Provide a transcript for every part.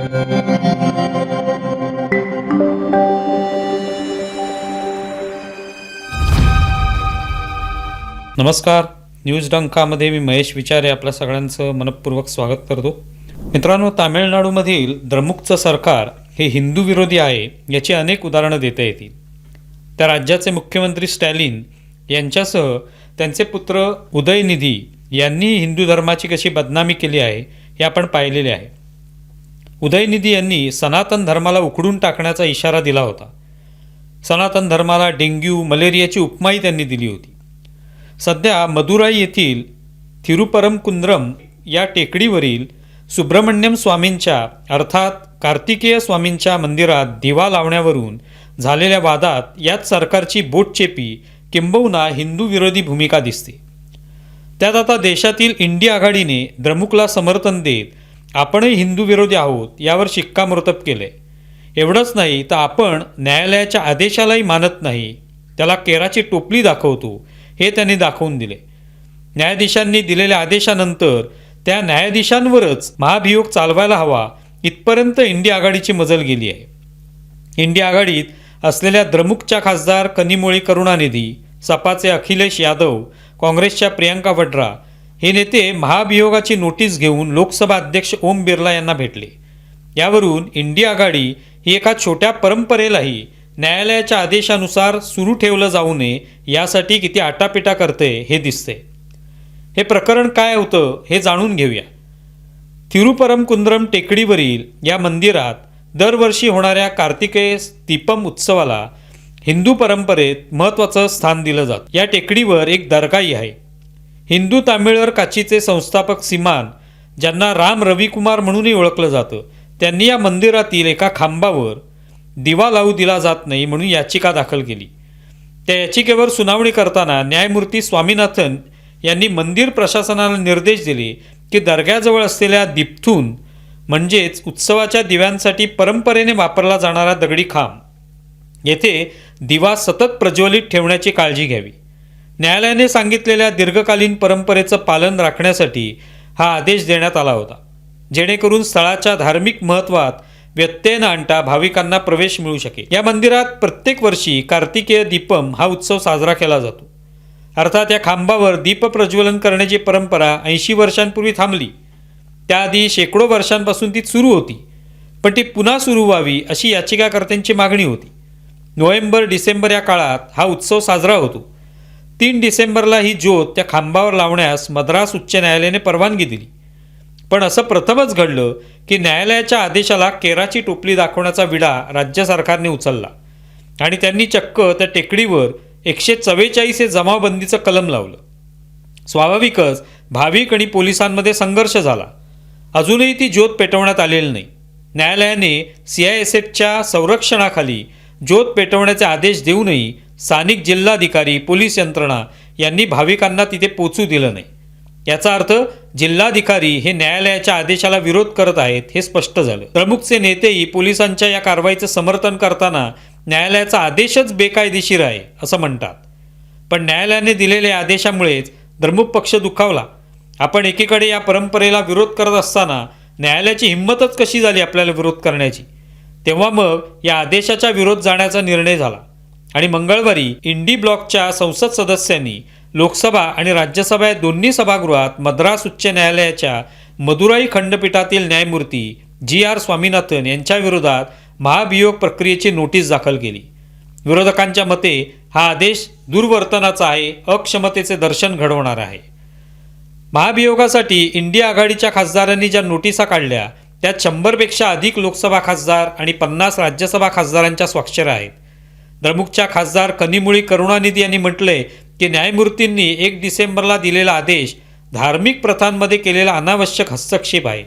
नमस्कार. न्यूज डंकामध्ये मी महेश विचारे आपल्या सगळ्यांचं मनपूर्वक स्वागत करतो. मित्रांनो तामिळनाडूमधील द्रमुकचं सरकार हे हिंदू विरोधी आहे याची अनेक उदाहरणं देता येतील. त्या राज्याचे मुख्यमंत्री स्टॅलिन यांच्यासह त्यांचे पुत्र उदयनिधी यांनी हिंदू धर्माची कशी बदनामी केली आहे हे आपण पाहिलेले आहे. उदयनिधी यांनी सनातन धर्माला उकडून टाकण्याचा इशारा दिला होता. सनातन धर्माला डेंग्यू मलेरियाची उपमाही त्यांनी दिली होती. सध्या मदुराई येथील थिरुपरमकुंद्रम या टेकडीवरील सुब्रमण्यम स्वामींच्या अर्थात कार्तिकेय स्वामींच्या मंदिरात दिवा लावण्यावरून झालेल्या वादात याच सरकारची बोटचेपी किंबहुना हिंदू विरोधी भूमिका दिसते. त्यात आता देशातील इंडिया आघाडीने द्रमुकला समर्थन देत आपणही हिंदू विरोधी आहोत यावर शिक्कामोर्तब केले. एवढंच नाही तर आपण न्यायालयाच्या आदेशालाही मानत नाही. त्याला केराची टोपली दाखवतो हे त्यांनी दाखवून दिले. न्यायाधीशांनी दिलेल्या आदेशानंतर त्या न्यायाधीशांवरच महाभियोग चालवायला हवा इथपर्यंत इंडिया आघाडीची मजल गेली आहे. इंडिया आघाडीत असलेल्या द्रमुकच्या खासदार कनिमोळी करुणानिधी सपाचे अखिलेश यादव काँग्रेसच्या प्रियंका वड्रा हे नेते महाभियोगाची नोटीस घेऊन लोकसभा अध्यक्ष ओम बिर्ला यांना भेटले. यावरून इंडिया आघाडी ही एका छोट्या परंपरेलाही न्यायालयाच्या आदेशानुसार सुरू ठेवलं जाऊ नये यासाठी किती आटापिटा करते हे दिसते. हे प्रकरण काय होतं हे जाणून घेऊया. थिरुपरमकुंद्रम टेकडीवरील या मंदिरात दरवर्षी होणाऱ्या कार्तिकेय दीपम उत्सवाला हिंदू परंपरेत महत्त्वाचं स्थान दिलं जातं. या टेकडीवर एक दर्गाही आहे. हिंदू तामिळर काचीचे संस्थापक सिमान ज्यांना राम रविकुमार म्हणूनही ओळखलं जातं त्यांनी या मंदिरातील एका खांबावर दिवा लावू दिला जात नाही म्हणून याचिका दाखल केली. त्या याचिकेवर सुनावणी करताना न्यायमूर्ती स्वामीनाथन यांनी मंदिर प्रशासनाला निर्देश दिले की दर्ग्याजवळ असलेल्या दीपथून म्हणजेच उत्सवाच्या दिव्यांसाठी परंपरेने वापरला जाणारा दगडी खांब येथे दिवा सतत प्रज्वलित ठेवण्याची काळजी घ्यावी. न्यायालयाने सांगितलेल्या दीर्घकालीन परंपरेचं पालन राखण्यासाठी हा आदेश देण्यात आला होता. जेणेकरून स्थळाच्या धार्मिक महत्त्वात व्यत्यय न आणता भाविकांना प्रवेश मिळू शकेल. या मंदिरात प्रत्येक वर्षी कार्तिकेय दीपम हा उत्सव साजरा केला जातो. अर्थात या खांबावर दीप प्रज्वलन करण्याची परंपरा ऐंशी वर्षांपूर्वी थांबली. त्याआधी शेकडो वर्षांपासून ती सुरू होती. पण ती पुन्हा सुरू व्हावी अशी याचिकाकर्त्यांची मागणी होती. नोव्हेंबर डिसेंबर या काळात हा उत्सव साजरा होतो. तीन डिसेंबरला ही ज्योत त्या खांबावर लावण्यास मद्रास उच्च न्यायालयाने परवानगी दिली. पण असं प्रथमच घडलं की न्यायालयाच्या आदेशाला केराची टोपली दाखवण्याचा विडा राज्य सरकारने उचलला आणि त्यांनी चक्क त्या टेकडीवर एकशे चव्वेचाळीस हे जमावबंदीचं कलम लावलं. स्वाभाविकच भाविक आणि पोलिसांमध्ये संघर्ष झाला. अजूनही ती ज्योत पेटवण्यात आलेली नाही. न्यायालयाने सी आय एस एफच्या संरक्षणाखाली ज्योत पेटवण्याचे आदेश देऊनही स्थानिक जिल्हाधिकारी पोलीस यंत्रणा यांनी भाविकांना तिथे पोचू दिलं नाही. याचा अर्थ जिल्हाधिकारी हे न्यायालयाच्या आदेशाला विरोध करत आहेत हे स्पष्ट झालं. प्रमुखचे नेतेही पोलिसांच्या या कारवाईचं समर्थन करताना न्यायालयाचा आदेशच बेकायदेशीर आहे असं म्हणतात. पण न्यायालयाने दिलेल्या आदेशामुळेच द्रमुक पक्ष दुखावला. आपण एकीकडे या परंपरेला विरोध करत असताना न्यायालयाची हिंमतच कशी झाली आपल्याला विरोध करण्याची? तेव्हा मग या आदेशाच्या विरोध जाण्याचा निर्णय झाला. आणि मंगळवारी इंडी ब्लॉकच्या संसद सदस्यांनी लोकसभा आणि राज्यसभा या दोन्ही सभागृहात मद्रास उच्च न्यायालयाच्या मदुराई खंडपीठातील न्यायमूर्ती जी आर स्वामीनाथन यांच्या विरोधात महाभियोग प्रक्रियेची नोटीस दाखल केली. विरोधकांच्या मते हा आदेश दुर्वर्तनाचा आहे अक्षमतेचे दर्शन घडवणार आहे. महाभियोगासाठी इंडिया आघाडीच्या खासदारांनी ज्या नोटिसा काढल्या त्यात शंभरपेक्षा अधिक लोकसभा खासदार आणि पन्नास राज्यसभा खासदारांच्या स्वाक्षऱ्या आहेत. द्रमुकच्या खासदार कनिमुळी करुणानिधी यांनी म्हटलंय की न्यायमूर्तींनी एक डिसेंबरला दिलेला आदेश धार्मिक प्रथांमध्ये केलेला अनावश्यक हस्तक्षेप आहे.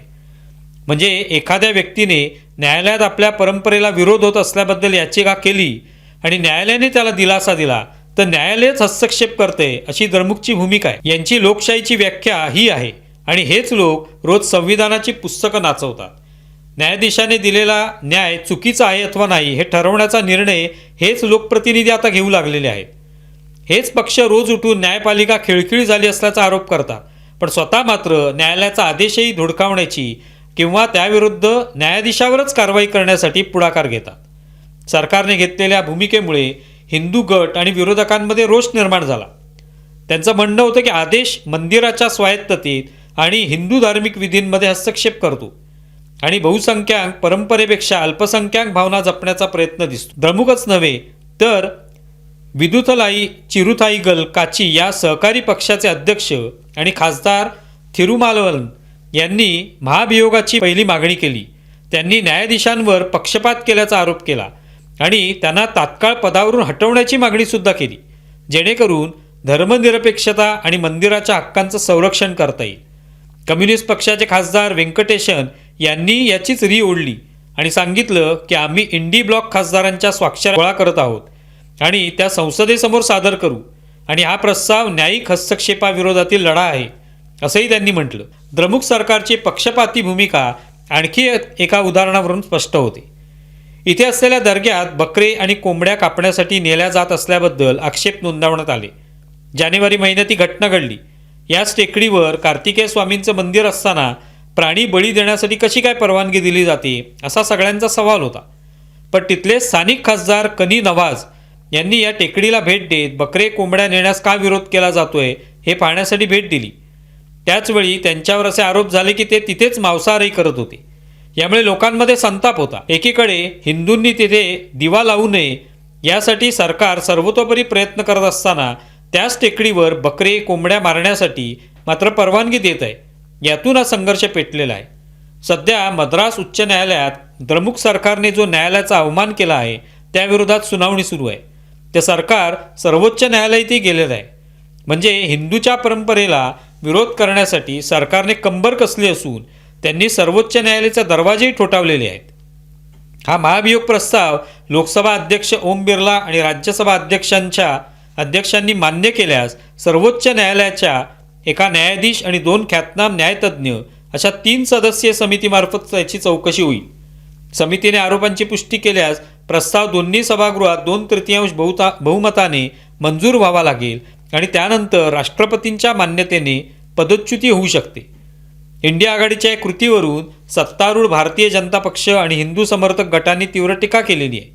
म्हणजे एखाद्या व्यक्तीने न्यायालयात आपल्या परंपरेला विरोध होत असल्याबद्दल याचिका केली आणि न्यायालयाने त्याला दिलासा दिला तर न्यायालयच हस्तक्षेप करते अशी द्रमुकची भूमिका आहे. यांची लोकशाहीची व्याख्या ही आहे आणि हेच लोक रोज संविधानाची पुस्तकं नाचवतात. न्यायाधीशाने दिलेला न्याय चुकीचा आहे अथवा नाही हे ठरवण्याचा निर्णय हेच लोकप्रतिनिधी आता घेऊ लागलेले आहेत. हेच पक्ष रोज उठून न्यायपालिका खिळखिळी झाली असल्याचा आरोप करतात. पण स्वतः मात्र न्यायालयाचा आदेशही धुडकावण्याची किंवा त्याविरुद्ध न्यायाधीशावरच कारवाई करण्यासाठी पुढाकार घेतात. सरकारने घेतलेल्या भूमिकेमुळे हिंदू गट आणि विरोधकांमध्ये रोष निर्माण झाला. त्यांचं म्हणणं होतं की आदेश मंदिराच्या स्वायत्ततेत आणि हिंदू धार्मिक विधींमध्ये हस्तक्षेप करतो. आणि बहुसंख्याक परंपरेपेक्षा अल्पसंख्याक भावना जपण्याचा प्रयत्न दिसतो. द्रमुकच नव्हे तर विदुथलाई चिरुथाईगल काची या सहकारी पक्षाचे अध्यक्ष आणि खासदार थिरुमालवन यांनी महाभियोगाची पहिली मागणी केली. त्यांनी न्यायाधीशांवर पक्षपात केल्याचा आरोप केला आणि त्यांना तात्काळ पदावरून हटवण्याची मागणीसुद्धा केली जेणेकरून धर्मनिरपेक्षता आणि मंदिराच्या हक्कांचं संरक्षण करता येईल. कम्युनिस्ट पक्षाचे खासदार व्यंकटेशन यांनी याचीच री ओढली आणि सांगितलं की आम्ही इंडी ब्लॉक खासदारांच्या स्वाक्षऱ्या गोळा करत आहोत आणि त्या संसदेसमोर सादर करू आणि हा प्रस्ताव न्यायिक हस्तक्षेपाविरोधातील लढा आहे असंही त्यांनी म्हटलं. द्रमुक सरकारची पक्षपाती भूमिका आणखी एका उदाहरणावरून स्पष्ट होते. इथे असलेल्या दर्ग्यात बकरे आणि कोंबड्या कापण्यासाठी नेल्या जात असल्याबद्दल आक्षेप नोंदवण्यात आले. जानेवारी महिन्यात ही घटना घडली. याच टेकडीवर कार्तिकेय स्वामींचं मंदिर असताना प्राणी बळी देण्यासाठी कशी काय परवानगी दिली जाते असा सगळ्यांचा सवाल होता. पण तिथले स्थानिक खासदार कनी नवाज यांनी या टेकडीला भेट देत बकरे कोंबड्या नेण्यास का विरोध केला जातोय हे पाहण्यासाठी भेट दिली. त्याचवेळी त्यांच्यावर असे आरोप झाले की ते तिथेच मांसाहारही करत होते. यामुळे लोकांमध्ये संताप होता. एकीकडे हिंदूंनी तिथे दिवा लावू नये यासाठी सरकार सर्वतोपरी प्रयत्न करत असताना त्याच टेकडीवर बकरे कोंबड्या मारण्यासाठी मात्र परवानगी देत आहे. यातून हा संघर्ष पेटलेला आहे. सध्या मद्रास उच्च न्यायालयात द्रमुक सरकारने जो न्यायालयाचा अवमान केला आहे त्याविरोधात सुनावणी सुरू आहे. ते सरकार सर्वोच्च न्यायालयातही गेलेलं आहे. म्हणजे हिंदूच्या परंपरेला विरोध करण्यासाठी सरकारने कंबर कसली असून त्यांनी सर्वोच्च न्यायालयाचे दरवाजेही ठोठावलेले आहेत. हा महाभियोग प्रस्ताव लोकसभा अध्यक्ष ओम बिर्ला आणि राज्यसभा अध्यक्षांच्या अध्यक्षांनी मान्य केल्यास सर्वोच्च न्यायालयाच्या एका न्यायाधीश आणि दोन ख्यातनाम न्यायतज्ञ अशा तीन सदस्यीय समितीमार्फत त्याची चौकशी होईल. समितीने आरोपांची पुष्टी केल्यास प्रस्ताव दोन्ही सभागृहात दोन तृतीयांश बहुता बहुमताने मंजूर व्हावा लागेल आणि त्यानंतर राष्ट्रपतींच्या मान्यतेने पदच्युती होऊ शकते. इंडिया आघाडीच्या या कृतीवरून सत्तारूढ भारतीय जनता पक्ष आणि हिंदू समर्थक गटांनी तीव्र टीका केलेली आहे.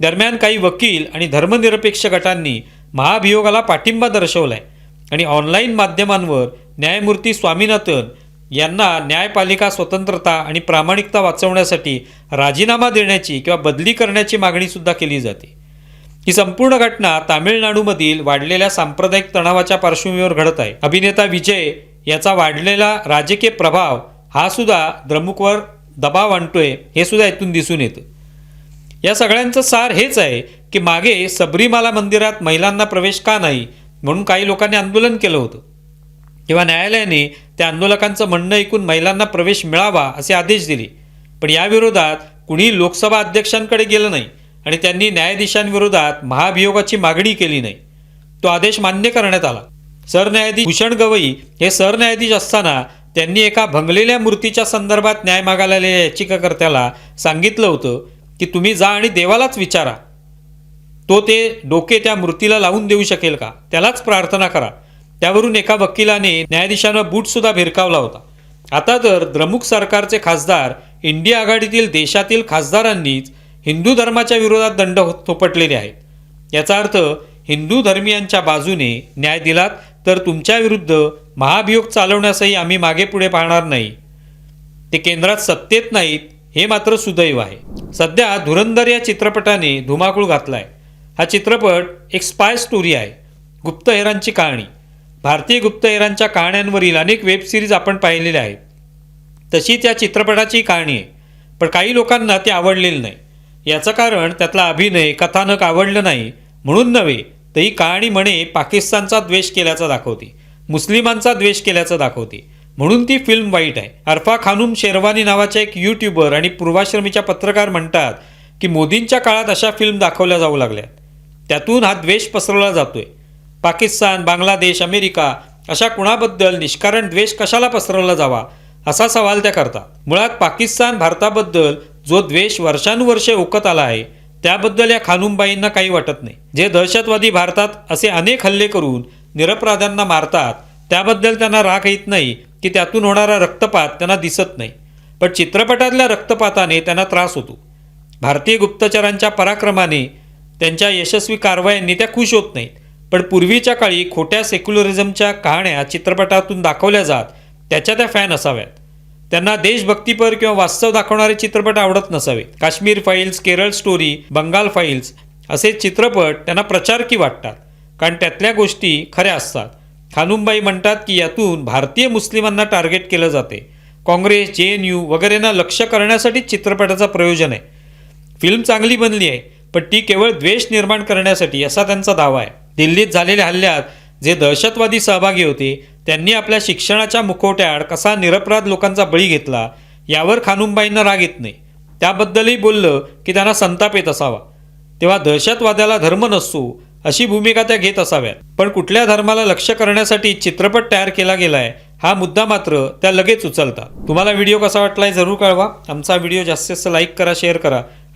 दरम्यान काही वकील आणि धर्मनिरपेक्ष गटांनी महाभियोगाला पाठिंबा दर्शवला आहे आणि ऑनलाईन माध्यमांवर न्यायमूर्ती स्वामीनाथन यांना न्यायपालिका स्वतंत्रता आणि प्रामाणिकता वाचवण्यासाठी राजीनामा देण्याची किंवा बदली करण्याची मागणीसुद्धा केली जाते. ही संपूर्ण घटना तामिळनाडूमधील वाढलेल्या सांप्रदायिक तणावाच्या पार्श्वभूमीवर घडत आहे. अभिनेता विजय याचा वाढलेला राजकीय प्रभाव हा सुद्धा द्रमुकवर दबाव आणतोय हे सुद्धा इथून दिसून येतं. या सगळ्यांचं सार हेच आहे की मागे सबरीमाला मंदिरात महिलांना प्रवेश का नाही म्हणून काही लोकांनी आंदोलन केलं होतं. तेव्हा न्यायालयाने त्या आंदोलकांचं म्हणणं ऐकून महिलांना प्रवेश मिळावा असे आदेश दिले. पण याविरोधात कुणी लोकसभा अध्यक्षांकडे गेलं नाही आणि त्यांनी न्यायाधीशांविरोधात महाभियोगाची मागणी केली नाही. तो आदेश मान्य करण्यात आला. सरन्यायाधीश भूषण गवई हे सरन्यायाधीश असताना त्यांनी एका भंगलेल्या मूर्तीच्या संदर्भात न्याय मागायला याचिकाकर्त्याला सांगितलं होतं की तुम्ही जा आणि देवालाच विचारा. तो ते डोके त्या मूर्तीला लावून देऊ शकेल का? त्यालाच प्रार्थना करा. त्यावरून एका वकिलाने न्यायाधीशानं बूटसुद्धा भिरकावला होता. आता तर द्रमुक सरकारचे खासदार इंडिया आघाडीतील देशातील खासदारांनीच हिंदू धर्माच्या विरोधात दंड हो-, थोपटलेले आहेत. याचा अर्थ हिंदू धर्मियांच्या बाजूने न्याय दिलात तर तुमच्या विरुद्ध महाभियोग चालवण्यासही आम्ही मागे पुढे पाहणार नाही. ते केंद्रात सत्तेत नाहीत हे मात्र सुदैव आहे. सध्या धुरंधर या चित्रपटाने धुमाकूळ घातलाय. हा चित्रपट एक स्पाय स्टोरी आहे. गुप्तहेरांची कहाणी. भारतीय गुप्तहेरांच्या कहाण्यांवरील अनेक वेब सिरीज आपण पाहिलेल्या आहेत. तशी त्या चित्रपटाची कहाणी आहे. पण काही लोकांना ते आवडलेलं नाही. याचं कारण त्यातला अभिनय कथानक आवडलं नाही. म्हणून नव्हे तर ही कहाणी म्हणे पाकिस्तानचा द्वेष केल्याचा दाखवते. मुस्लिमांचा द्वेष केल्याचं दाखवते. म्हणून ती फिल्म वाईट आहे. अर्फा खानूम शेरवानी नावाच्या एक यूट्यूबर आणि पूर्वाश्रमीच्या पत्रकार म्हणतात की मोदींच्या काळात अशा फिल्म दाखवल्या जाऊ लागल्या त्यातून हा द्वेष पसरवला जातोय. पाकिस्तान बांगलादेश अमेरिका अशा कुणाबद्दल निष्कारण द्वेष कशाला पसरवला जावा असा सवाल त्या करतात. मुळात पाकिस्तान भारताबद्दल जो द्वेष वर्षानुवर्षे ओकत आला आहे त्याबद्दल या खानुमबाईंना काही वाटत नाही. जे दहशतवादी भारतात असे अनेक हल्ले करून निरपराध्यांना मारतात त्याबद्दल त्यांना राग येत नाही की त्यातून होणारा रक्तपात त्यांना दिसत नाही. पण चित्रपटातल्या रक्तपाताने त्यांना त्रास होतो. भारतीय गुप्तचरांच्या पराक्रमाने त्यांच्या यशस्वी कारवायांनी त्या खुश होत नाहीत. पण पूर्वीच्या काळी खोट्या सेक्युलरिझमच्या कहाण्या चित्रपटातून दाखवल्या जात त्याच्या त्या फॅन असाव्यात. त्यांना देशभक्तीपर किंवा वास्तव दाखवणारे चित्रपट आवडत नसावेत. Kashmir files Kerala story Bengal files असे चित्रपट त्यांना प्रचारकी वाटतात. कारण त्यातल्या गोष्टी खऱ्या असतात. खानुमबाई म्हणतात की यातून भारतीय मुस्लिमांना टार्गेट केलं जाते. काँग्रेस जे एन यू वगैरेंना लक्ष करण्यासाठी चित्रपटाचा प्रयोजन आहे. फिल्म चांगली बनली आहे. पण ती केवळ द्वेष निर्माण करण्यासाठी असा त्यांचा दावा आहे. दिल्लीत झालेल्या हल्ल्यात जे दहशतवादी सहभागी होते त्यांनी आपल्या शिक्षणाच्या मुखवट्याआड कसा निरपराध लोकांचा बळी घेतला यावर खानुमबाईंना राग येत नाही. त्याबद्दलही बोललं की त्यांना संताप येत असावा. तेव्हा दहशतवाद्याला धर्म नसतो अशी भूमिका त्या घेत असाव्यात. पण कुठल्या धर्माला लक्ष करण्यासाठी चित्रपट तयार केला गेलाय हा मुद्दा मात्र त्या लगेच उचलतात. तुम्हाला व्हिडिओ कसा वाटलाय जरूर कळवा. आमचा व्हिडिओ जास्तीत जास्त लाईक करा शेअर करा.